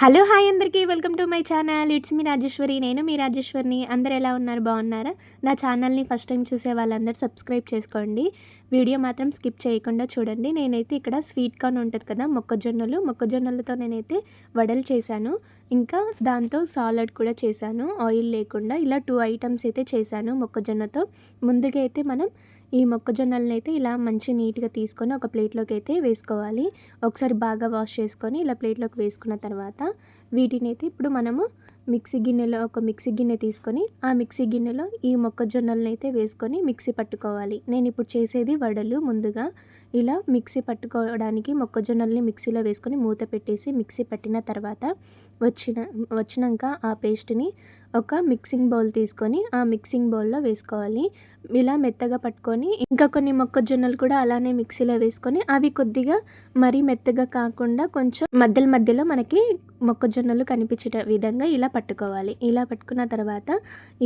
Hello hi అందరికీ. Welcome to my channel. It's me Rajeshwari. నేను మీ రాజేశ్వరిని. అందరు ఎలా ఉన్నారు? బాగున్నారా? నా ఛానల్ని ఫస్ట్ టైం చూసే వాళ్ళందరూ సబ్స్క్రైబ్ చేసుకోండి. వీడియో మాత్రం స్కిప్ చేయకుండా చూడండి. నేనైతే ఇక్కడ స్వీట్ కార్న్ ఉంటుంది కదా మొక్కజొన్నలు. మొక్కజొన్నలతో నేనైతే వడలు చేశాను. ఇంకా దాంతో సాలడ్ కూడా చేశాను. ఆయిల్ లేకుండా ఇలా టూ ఐటమ్స్ అయితే చేశాను మొక్కజొన్నతో. ముందుగా అయితే మనం ఈ మొక్కజొన్నలను అయితే ఇలా మంచి నీట్గా తీసుకొని ఒక ప్లేట్లోకి అయితే వేసుకోవాలి. ఒకసారి బాగా వాష్ చేసుకొని ఇలా ప్లేట్లోకి వేసుకున్న తర్వాత వీటిని అయితే ఇప్పుడు మనము మిక్సీ గిన్నెలో ఒక మిక్సీ గిన్నె తీసుకొని ఆ మిక్సీ గిన్నెలో ఈ మొక్కజొన్నలను అయితే వేసుకొని మిక్సీ పట్టుకోవాలి. నేను ఇప్పుడు చేసేది వడలు ముందుగా. ఇలా మిక్సీ పట్టుకోవడానికి మొక్కజొన్నల్ని మిక్సీలో వేసుకొని మూత పెట్టేసి మిక్సీ పట్టిన తర్వాత వచ్చిన వచ్చినాక ఆ పేస్ట్ని ఒక మిక్సింగ్ బౌల్ తీసుకొని ఆ మిక్సింగ్ బౌల్లో వేసుకోవాలి. ఇలా మెత్తగా పట్టుకొని ఇంకా కొన్ని మొక్కజొన్నలు కూడా అలానే మిక్సీలో వేసుకొని అవి కొద్దిగా మరీ మెత్తగా కాకుండా కొంచెం మధ్యలో మధ్యలో మనకి మొక్కజొన్నలు కనిపించే విధంగా ఇలా పట్టుకోవాలి. ఇలా పట్టుకున్న తర్వాత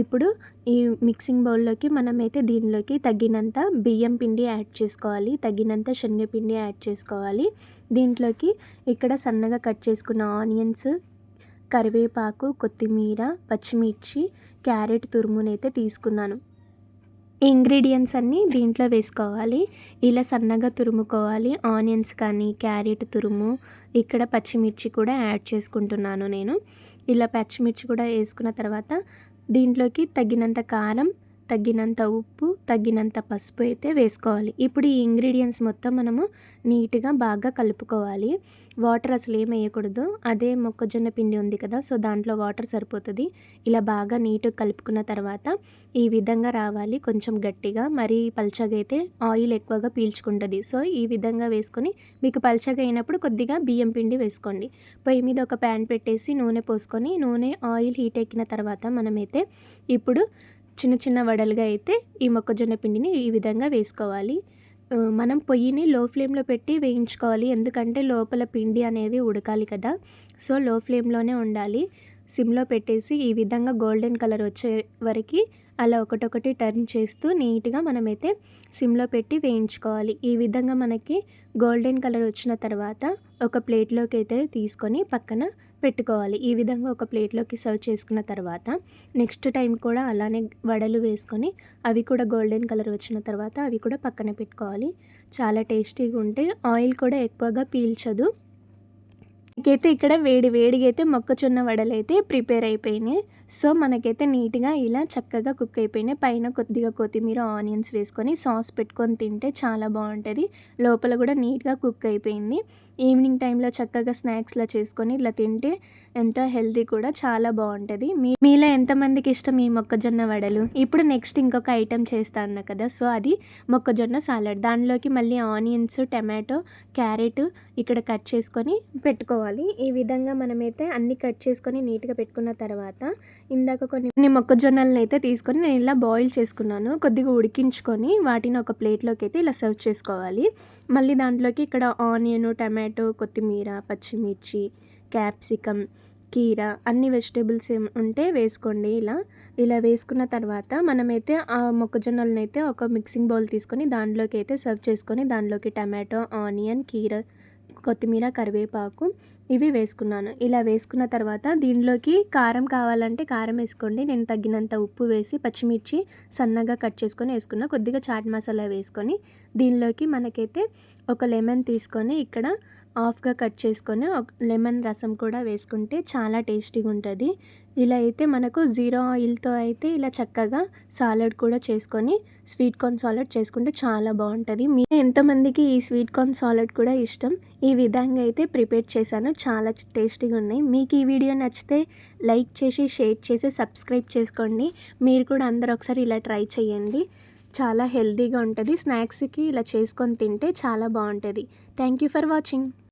ఇప్పుడు ఈ మిక్సింగ్ బౌల్లోకి మనమైతే దీనిలోకి తగినంత బియ్యం పిండి యాడ్ చేసుకోవాలి. తగినంత శనగపిండి యాడ్ చేసుకోవాలి. దీంట్లోకి ఇక్కడ సన్నగా కట్ చేసుకున్న ఆనియన్స్ కరివేపాకు కొత్తిమీర పచ్చిమిర్చి క్యారెట్ తురుమునైతే తీసుకున్నాను. ఇంగ్రీడియంట్స్ అన్నీ దీంట్లో వేసుకోవాలి. ఇలా సన్నగా తురుముకోవాలి. ఆనియన్స్ కానీ క్యారెట్ తురుము ఇక్కడ పచ్చిమిర్చి కూడా యాడ్ చేసుకుంటున్నాను నేను. ఇలా పచ్చిమిర్చి కూడా వేసుకున్న తర్వాత దీంట్లోకి తగినంత కారం తగ్గినంత ఉప్పు తగ్గినంత పసుపు అయితే వేసుకోవాలి. ఇప్పుడు ఈ ఇంగ్రీడియంట్స్ మొత్తం మనము నీట్గా బాగా కలుపుకోవాలి. వాటర్ అసలు ఏం వేయకూడదు. అదే మొక్కజొన్న పిండి ఉంది కదా సో దాంట్లో వాటర్ సరిపోతుంది. ఇలా బాగా నీట్గా కలుపుకున్న తర్వాత ఈ విధంగా రావాలి కొంచెం గట్టిగా. మరీ పల్చగా అయితే ఆయిల్ ఎక్కువగా పీల్చుకుంటుంది. సో ఈ విధంగా వేసుకొని మీకు పల్చగా అయినప్పుడు కొద్దిగా బియ్యం పిండి వేసుకోండి. పొయ్యి మీద ఒక ప్యాన్ పెట్టేసి నూనె పోసుకొని నూనె ఆయిల్ హీట్ ఎక్కిన తర్వాత మనమైతే ఇప్పుడు చిన్న చిన్న వడలుగా అయితే ఈ మొక్కజొన్న పిండిని ఈ విధంగా వేసుకోవాలి. మనం పొయ్యిని లో ఫ్లేమ్లో పెట్టి వేయించుకోవాలి. ఎందుకంటే లోపల పిండి అనేది ఉడకాలి కదా. సో లో ఫ్లేమ్లోనే ఉండాలి. సిమ్లో పెట్టేసి ఈ విధంగా గోల్డెన్ కలర్ వచ్చే వరకు అలా ఒకటొకటి టర్న్ చేస్తూ నీట్గా మనమైతే సిమ్లో పెట్టి వేయించుకోవాలి. ఈ విధంగా మనకి గోల్డెన్ కలర్ వచ్చిన తర్వాత ఒక ప్లేట్లోకి అయితే తీసుకొని పక్కన పెట్టుకోవాలి. ఈ విధంగా ఒక ప్లేట్లోకి సర్వ్ చేసుకున్న తర్వాత నెక్స్ట్ టైం కూడా అలానే వడలు వేసుకొని అవి కూడా గోల్డెన్ కలర్ వచ్చిన తర్వాత అవి కూడా పక్కన పెట్టుకోవాలి. చాలా టేస్టీగా ఉంటే ఆయిల్ కూడా ఎక్కువగా పీల్చదు. మనకైతే ఇక్కడ వేడి వేడిగా అయితే మొక్కజొన్న వడలు అయితే ప్రిపేర్ అయిపోయినాయి. సో మనకైతే నీట్గా ఇలా చక్కగా కుక్ అయిపోయినాయి. పైన కొద్దిగా కొత్తిమీర ఆనియన్స్ వేసుకొని సాస్ పెట్టుకొని తింటే చాలా బాగుంటుంది. లోపల కూడా నీట్గా కుక్ అయిపోయింది. ఈవినింగ్ టైంలో చక్కగా స్నాక్స్లా చేసుకొని ఇలా తింటే ఎంతో హెల్తీ కూడా చాలా బాగుంటుంది. మీ మీలో ఎంతమందికి ఇష్టం ఈ మొక్కజొన్న వడలు? ఇప్పుడు నెక్స్ట్ ఇంకొక ఐటెం చేస్తాను కదా సో అది మొక్కజొన్న సాలడ్. దానిలోకి మళ్ళీ ఆనియన్స్ టమాటో క్యారెట్ ఇక్కడ కట్ చేసుకొని పెట్టుకోవాలి. ఈ విధంగా మనమైతే అన్ని కట్ చేసుకొని నీట్గా పెట్టుకున్న తర్వాత ఇందాక కొన్ని మొక్కజొన్నలను అయితే తీసుకొని నేను ఇలా బాయిల్ చేసుకున్నాను. కొద్దిగా ఉడికించుకొని వాటిని ఒక ప్లేట్లోకి అయితే ఇలా సర్వ్ చేసుకోవాలి. మళ్ళీ దాంట్లోకి ఇక్కడ ఆనియన్ టమాటో కొత్తిమీర పచ్చిమిర్చి క్యాప్సికమ్ కీర అన్ని వెజిటేబుల్స్ ఏం ఉంటే వేసుకోండి ఇలా. ఇలా వేసుకున్న తర్వాత మనమైతే ఆ మొక్కజొన్నలను అయితే ఒక మిక్సింగ్ బౌల్ తీసుకొని దాంట్లోకి అయితే సర్వ్ చేసుకొని దాంట్లోకి టమాటో ఆనియన్ కీర కొత్తిమీర కరివేపాకు ఇవి వేసుకున్నాను. ఇలా వేసుకున్న తర్వాత దీనిలోకి కారం కావాలంటే కారం వేసుకోండి. నేను తగినంత ఉప్పు వేసి పచ్చిమిర్చి సన్నగా కట్ చేసుకొని వేసుకున్న. కొద్దిగా చాట్ మసాలా వేసుకొని దీనిలోకి మనకైతే ఒక లెమన్ తీసుకొని ఇక్కడ హాఫ్గా కట్ చేసుకొని ఒక లెమన్ రసం కూడా వేసుకుంటే చాలా టేస్టీగా ఉంటుంది. ఇలా అయితే మనకు జీరో ఆయిల్తో అయితే ఇలా చక్కగా సాలడ్ కూడా చేసుకొని స్వీట్ కార్న్ సాలడ్ చేసుకుంటే చాలా బాగుంటుంది. మీ ఎంతమందికి ఈ స్వీట్ కార్న్ సాలడ్ కూడా ఇష్టం? ఈ విధంగా అయితే ప్రిపేర్ చేశాను. చాలా టేస్టీగా ఉన్నాయి. మీకు ఈ వీడియో నచ్చితే లైక్ చేసి షేర్ చేసి సబ్స్క్రైబ్ చేసుకోండి. మీరు కూడా అందరు ఒకసారి ఇలా ట్రై చేయండి. చాలా హెల్తీగా ఉంటుంది. స్నాక్స్కి ఇలా చేసుకొని తింటే చాలా బాగుంటుంది. Thank you for watching.